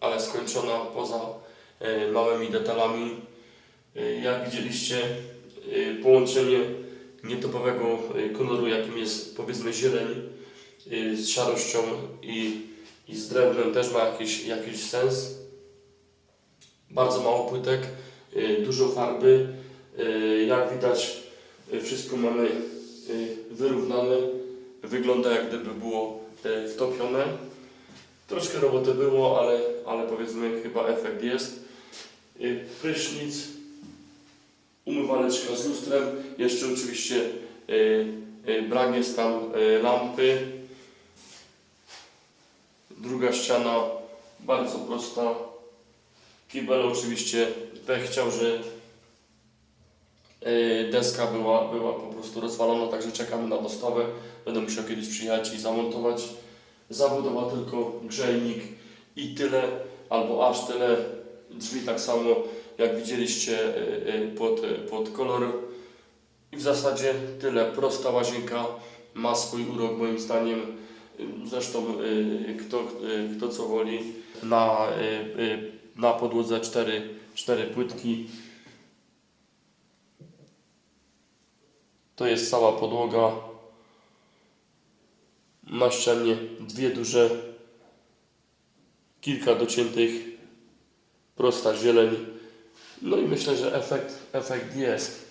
ale skończona poza e, małymi detalami. E, Jak widzieliście, e, połączenie nietypowego koloru, jakim jest powiedzmy zieleń z szarością i, i z drewnem też ma jakiś, jakiś sens. Bardzo mało płytek, dużo farby. Jak widać, wszystko mamy wyrównane. Wygląda jak gdyby było wtopione. Troszkę roboty było, ale, ale powiedzmy chyba efekt jest. Y, Prysznic, umywaleczka z lustrem, jeszcze oczywiście y, y, brak jest tam lampy. Druga ściana bardzo prosta. Kibel oczywiście pech chciał, że deska była, była po prostu rozwalona, także czekamy na dostawę. Będę musiał kiedyś przyjechać i zamontować. Zawodowa tylko grzejnik i tyle, albo aż tyle. Drzwi tak samo, jak widzieliście, y, y, pod, y, pod kolor. I w zasadzie tyle. Prosta łazienka ma swój urok moim zdaniem. Zresztą kto, kto co woli. Na, na podłodze cztery, cztery płytki. To jest cała podłoga. Na ścianie dwie duże, kilka dociętych, prosta zieleń. No i myślę, że efekt, efekt jest.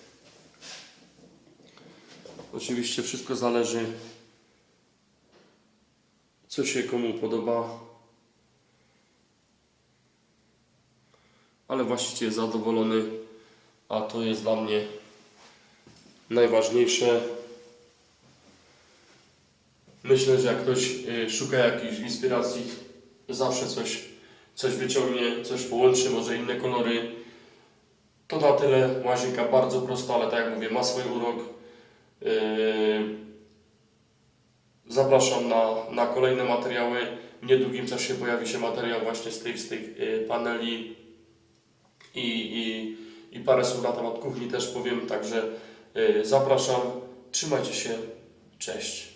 Oczywiście wszystko zależy, co się komu podoba. Ale właściciel jest zadowolony, a to jest dla mnie najważniejsze. Myślę, że jak ktoś y, szuka jakiejś inspiracji, zawsze coś, coś wyciągnie, coś połączy, może inne kolory. To na tyle. Łazienka bardzo prosta, ale tak jak mówię, ma swój urok. Yy, Zapraszam na, na kolejne materiały. W niedługim czasie pojawi się materiał właśnie z tych, z tych y, paneli i, i, i parę słów na temat kuchni też powiem. Także y, zapraszam. Trzymajcie się. Cześć.